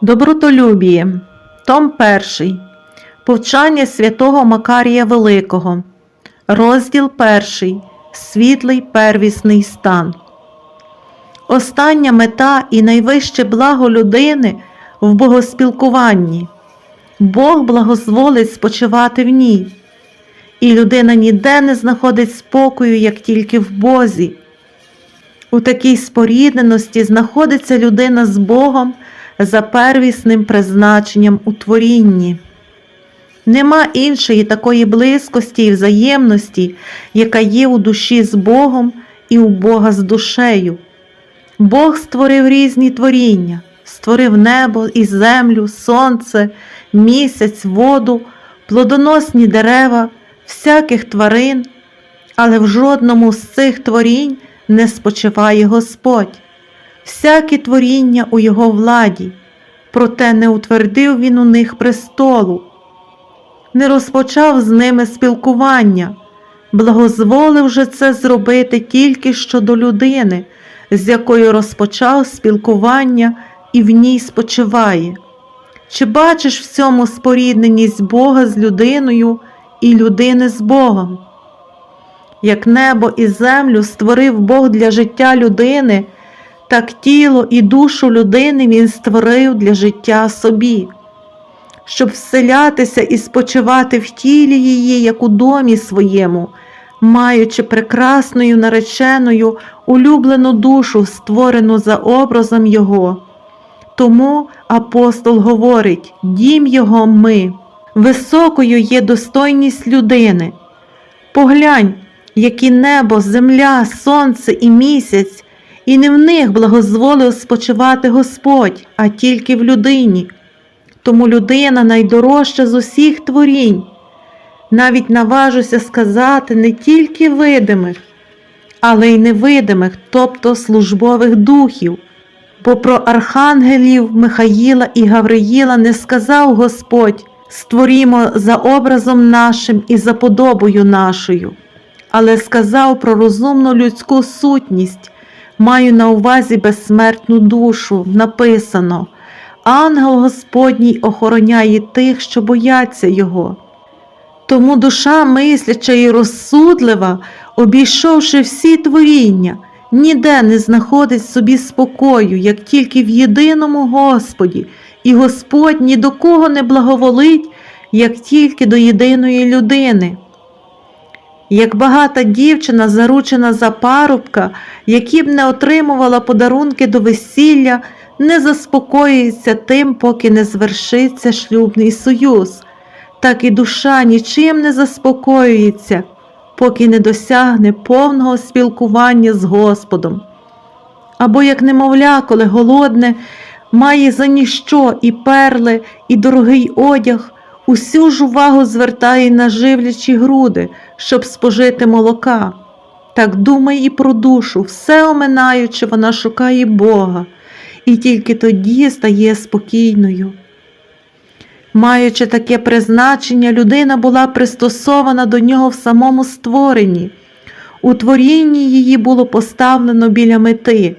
Добротолюбіє. Том 1. Повчання святого Макарія Великого. Розділ 1. Світлий первісний стан. Остання мета і найвище благо людини в богоспілкуванні. Бог благозволить спочивати в ній. І людина ніде не знаходить спокою, як тільки в Бозі. У такій спорідненості знаходиться людина з Богом за первісним призначенням у творінні. Нема іншої такої близькості і взаємності, яка є у душі з Богом і у Бога з душею. Бог створив різні творіння, створив небо і землю, сонце, місяць, воду, плодоносні дерева, всяких тварин, але в жодному з цих творінь не спочиває Господь. Всякі творіння у його владі, проте не утвердив він у них престолу, не розпочав з ними спілкування, благозволив же це зробити тільки щодо людини, з якою розпочав спілкування і в ній спочиває. Чи бачиш в цьому спорідненість Бога з людиною і людини з Богом? Як небо і землю створив Бог для життя людини, так тіло і душу людини Він створив для життя собі, щоб вселятися і спочивати в тілі її, як у домі своєму, маючи прекрасною нареченою улюблену душу, створену за образом Його. Тому апостол говорить: дім Його ми, високою є достойність людини. Поглянь, які небо, земля, сонце і місяць, і не в них благозволив спочивати Господь, а тільки в людині. Тому людина найдорожча з усіх творінь. Навіть наважуся сказати не тільки видимих, але й невидимих, тобто службових духів. Бо про архангелів Михаїла і Гавриїла не сказав Господь створімо за образом нашим і за подобою нашою, але сказав про розумну людську сутність, маю на увазі безсмертну душу, написано Ангел Господній охороняє тих, що бояться Його. Тому душа мисляча і розсудлива, обійшовши всі творіння, ніде не знаходить собі спокою, як тільки в єдиному Господі, і Господь ні до кого не благоволить, як тільки до єдиної людини. Як багата дівчина, заручена за парубка, які б не отримувала подарунки до весілля, не заспокоюється тим, поки не звершиться шлюбний союз, так і душа нічим не заспокоюється, поки не досягне повного спілкування з Господом. Або як немовля, коли голодне, має за ніщо і перли, і дорогий одяг, усю ж увагу звертає на живлячі груди, щоб спожити молока. Так думай і про душу, все оминаючи, вона шукає Бога, і тільки тоді стає спокійною. Маючи таке призначення, людина була пристосована до нього в самому створенні. У творінні її було поставлено біля мети.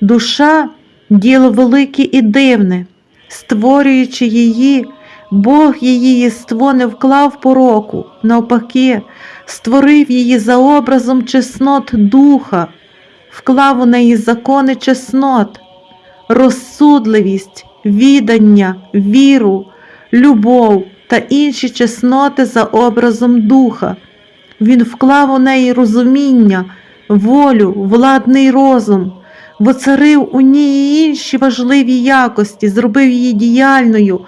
Душа діло велике і дивне, створюючи її, Бог її єство не вклав пороку, навпаки, створив її за образом чеснот духа, вклав у неї закони чеснот, розсудливість, відання, віру, любов та інші чесноти за образом духа. Він вклав у неї розуміння, волю, владний розум, воцарив у ній інші важливі якості, зробив її діяльною,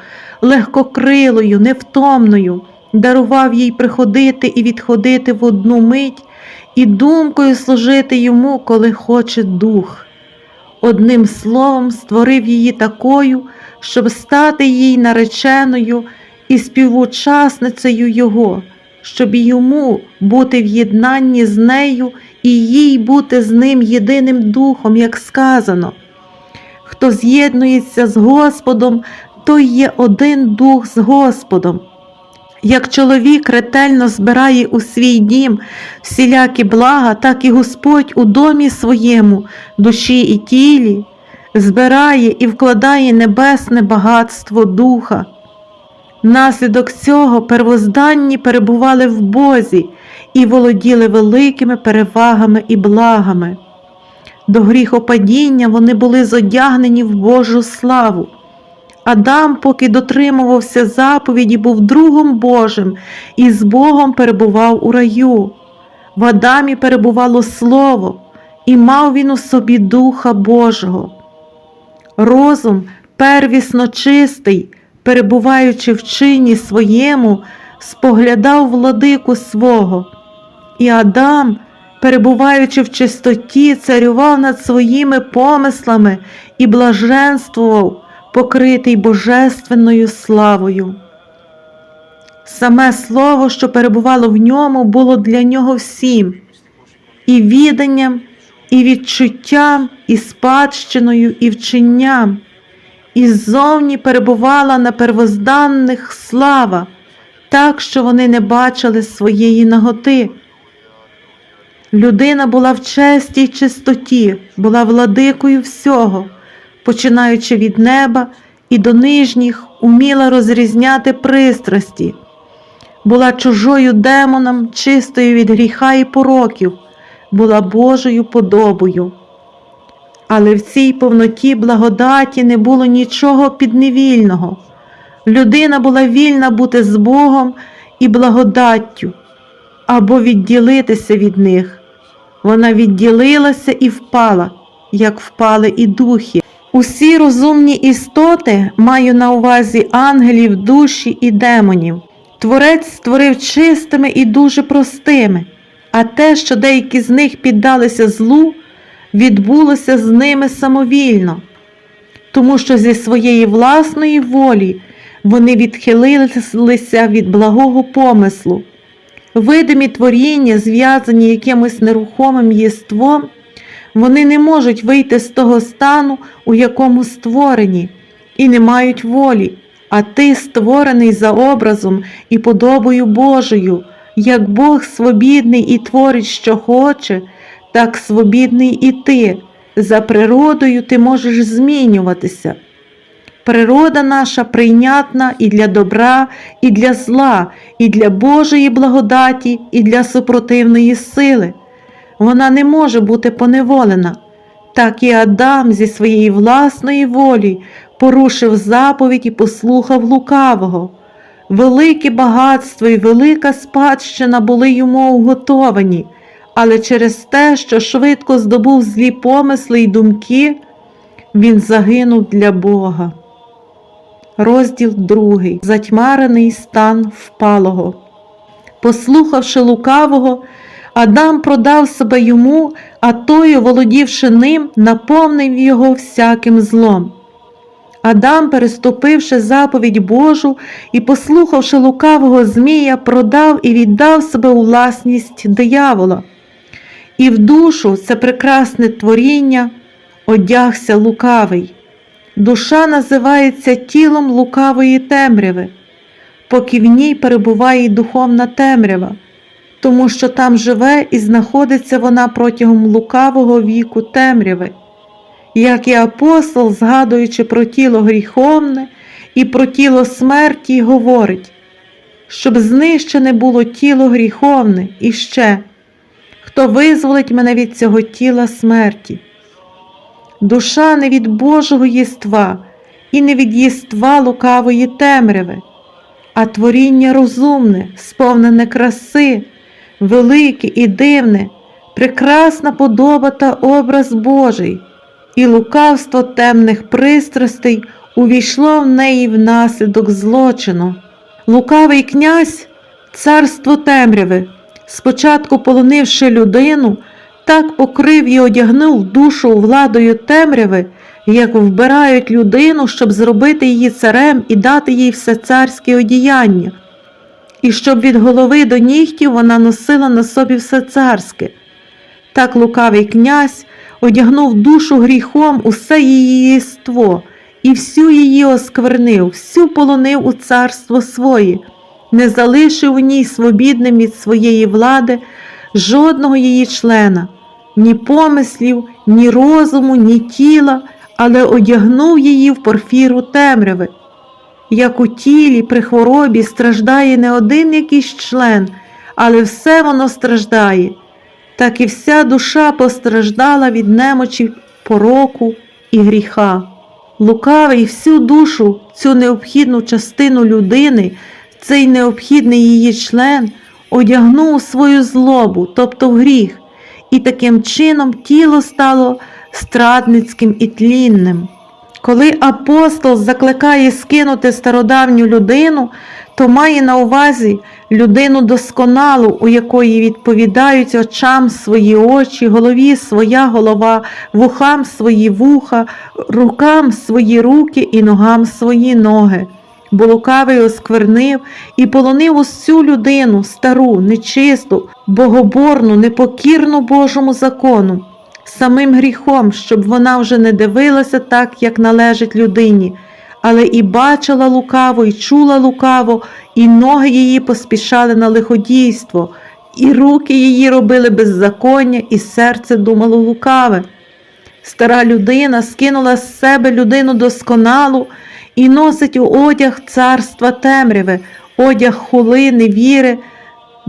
легкокрилою, невтомною, дарував їй приходити і відходити в одну мить і думкою служити йому, коли хоче дух. Одним словом, створив її такою, щоб стати їй нареченою і співучасницею Його, щоб йому бути в єднанні з нею і їй бути з ним єдиним духом, як сказано. Хто з'єднується з Господом, той є один дух з Господом. Як чоловік ретельно збирає у свій дім всілякі блага, так і Господь у домі своєму, душі і тілі, збирає і вкладає небесне багатство духа. Наслідок цього первозданні перебували в Бозі і володіли великими перевагами і благами. До гріхопадіння вони були зодягнені в Божу славу. Адам, поки дотримувався заповіді, був другом Божим і з Богом перебував у раю. В Адамі перебувало Слово, і мав він у собі Духа Божого. Розум первісно чистий, перебуваючи в чині своєму, споглядав владику свого, і Адам, перебуваючи в чистоті, царював над своїми помислами і блаженствував, покритий божественною славою. Саме слово, що перебувало в ньому, було для нього всім і віданням, і відчуттям, і спадщиною, і вченням, і ззовні перебувала на первозданних слава, так, що вони не бачили своєї наготи. Людина була в честі й чистоті, була владикою всього, починаючи від неба і до нижніх, уміла розрізняти пристрасті, була чужою демонам, чистою від гріха і пороків, була Божою подобою. Але в цій повноті благодаті не було нічого підневільного. Людина була вільна бути з Богом і благодаттю або відділитися від них. Вона відділилася і впала, як впали і духи. Усі розумні істоти маю на увазі ангелів, душі і демонів. Творець створив чистими і дуже простими, а те, що деякі з них піддалися злу, відбулося з ними самовільно, тому що зі своєї власної волі вони відхилилися від благого помислу. Видимі творіння, зв'язані якимось нерухомим єством, вони не можуть вийти з того стану, у якому створені, і не мають волі, а ти створений за образом і подобою Божою, як Бог свобідний і творить, що хоче, так свобідний і ти. За природою ти можеш змінюватися. Природа наша прийнятна і для добра, і для зла, і для Божої благодаті, і для супротивної сили. Вона не може бути поневолена. Так і Адам зі своєї власної волі порушив заповідь і послухав лукавого. Велике багатство і велика спадщина були йому уготовані, але через те, що швидко здобув злі помисли й думки, він загинув для Бога. Розділ другий. Затьмарений стан впалого. Послухавши лукавого, Адам продав себе йому, а той, володівши ним, наповнив його всяким злом. Адам, переступивши заповідь Божу і послухавши лукавого Змія, продав і віддав себе у власність диявола. І в душу це прекрасне творіння одягся лукавий. Душа називається тілом лукавої темряви, поки в ній перебуває й духовна темрява, тому що там живе і знаходиться вона протягом лукавого віку темряви, як і апостол, згадуючи про тіло гріховне і про тіло смерті, говорить, щоб знищене було тіло гріховне і ще, хто визволить мене від цього тіла смерті. Душа не від Божого єства і не від єства лукавої темряви, а творіння розумне, сповнене краси, велике і дивне, прекрасна подоба та образ Божий, і лукавство темних пристрастей увійшло в неї внаслідок злочину. Лукавий князь, царство темряви, спочатку полонивши людину, так покрив і одягнув душу владою темряви, як вбирають людину, щоб зробити її царем і дати їй все царське одіяння, і щоб від голови до нігтів вона носила на собі все царське. Так лукавий князь одягнув душу гріхом усе її єство, і всю її осквернив, всю полонив у царство своє, не залишив у ній свобідним від своєї влади жодного її члена, ні помислів, ні розуму, ні тіла, але одягнув її в порфіру темряви. Як у тілі при хворобі страждає не один якийсь член, але все воно страждає, так і вся душа постраждала від немочі пороку і гріха. Лукавий всю душу, цю необхідну частину людини, цей необхідний її член, одягнув у свою злобу, тобто в гріх, і таким чином тіло стало страдницьким і тлінним. Коли апостол закликає скинути стародавню людину, то має на увазі людину досконалу, у якої відповідають очам свої очі, голові своя голова, вухам свої вуха, рукам свої руки і ногам свої ноги. Бо лукавий осквернив і полонив усю людину, стару, нечисту, богоборну, непокірну Божому закону, самим гріхом, щоб вона вже не дивилася так, як належить людині, але і бачила лукаво, і чула лукаво, і ноги її поспішали на лиходійство, і руки її робили беззаконня, і серце думало лукаве. Стара людина скинула з себе людину досконалу і носить у одяг царства темряви, одяг хули, невіри,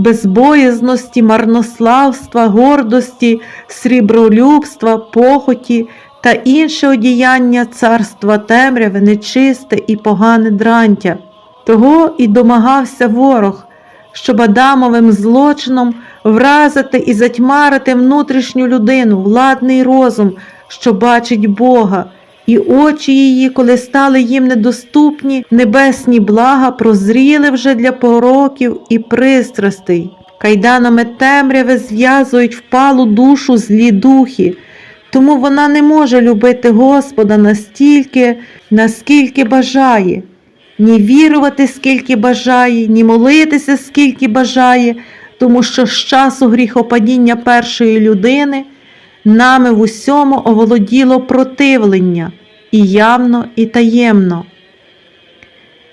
безбоязності, марнославства, гордості, срібролюбства, похоті та інше одіяння царства темряви, нечисте і погане дрантя. Того і домагався ворог, щоб Адамовим злочином вразити і затьмарити внутрішню людину, владний розум, що бачить Бога, і очі її, коли стали їм недоступні, небесні блага, прозріли вже для пороків і пристрастей. Кайданами темряви зв'язують впалу душу злі духи, тому вона не може любити Господа настільки, наскільки бажає, ні вірувати, скільки бажає, ні молитися, скільки бажає, тому що з часу гріхопадіння першої людини нами в усьому оволоділо противлення і явно, і таємно.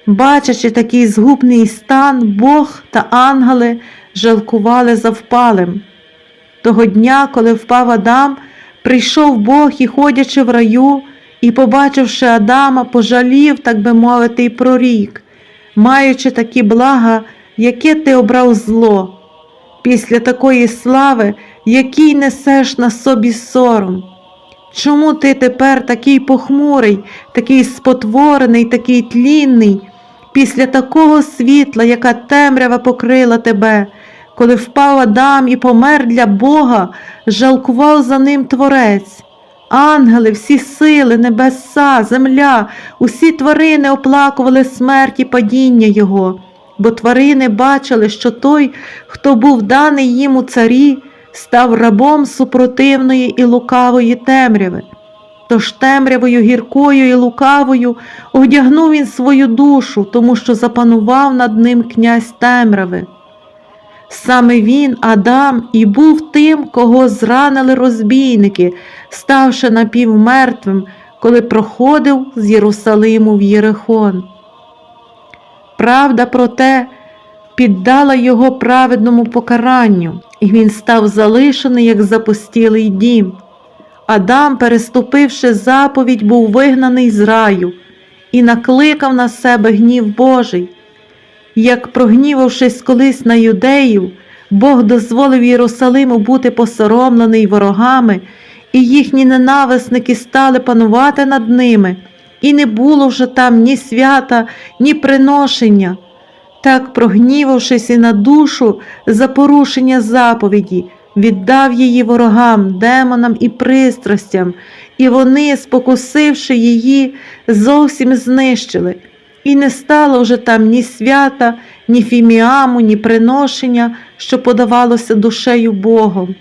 Бачачи такий згубний стан, Бог та ангели жалкували за впалим. Того дня, коли впав Адам, прийшов Бог і, ходячи в раю, і, побачивши Адама, пожалів, так би мовити, і прорік, маючи такі блага, яке ти обрав зло, після такої слави, який несеш на собі сором. Чому ти тепер такий похмурий, такий спотворений, такий тлінний, після такого світла, яка темрява покрила тебе, коли впав Адам і помер для Бога, жалкував за ним Творець. Ангели, всі сили, небеса, земля, усі тварини оплакували смерть і падіння Його, бо тварини бачили, що той, хто був даний їм у царі, став рабом супротивної і лукавої темряви. Тож темрявою гіркою і лукавою одягнув він свою душу, тому що запанував над ним князь темряви. Саме він, Адам, і був тим, кого зранили розбійники, ставши напівмертвим, коли проходив з Єрусалиму в Єрихон. Правда про те, піддала його праведному покаранню, і він став залишений, як запустілий дім. Адам, переступивши заповідь, був вигнаний з раю і накликав на себе гнів Божий. Як прогнівавшись колись на юдеїв, Бог дозволив Єрусалиму бути посоромлений ворогами, і їхні ненависники стали панувати над ними, і не було вже там ні свята, ні приношення. Так, прогнівавшись і на душу за порушення заповіді, віддав її ворогам, демонам і пристрастям, і вони, спокусивши її, зовсім знищили. І не стало вже там ні свята, ні фіміаму, ні приношення, що подавалося душею Богом,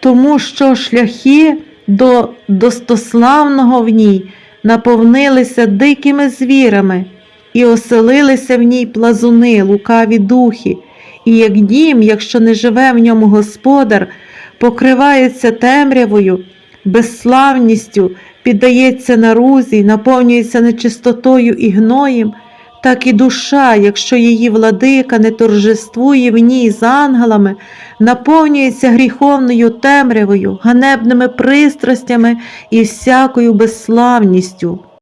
тому що шляхи до достославного в ній наповнилися дикими звірами, і оселилися в ній плазуни, лукаві духи, і як дім, якщо не живе в ньому господар, покривається темрявою, безславністю, піддається нарузі, наповнюється нечистотою і гноєм, так і душа, якщо її владика не торжествує в ній з ангелами, наповнюється гріховною темрявою, ганебними пристрастями і всякою безславністю.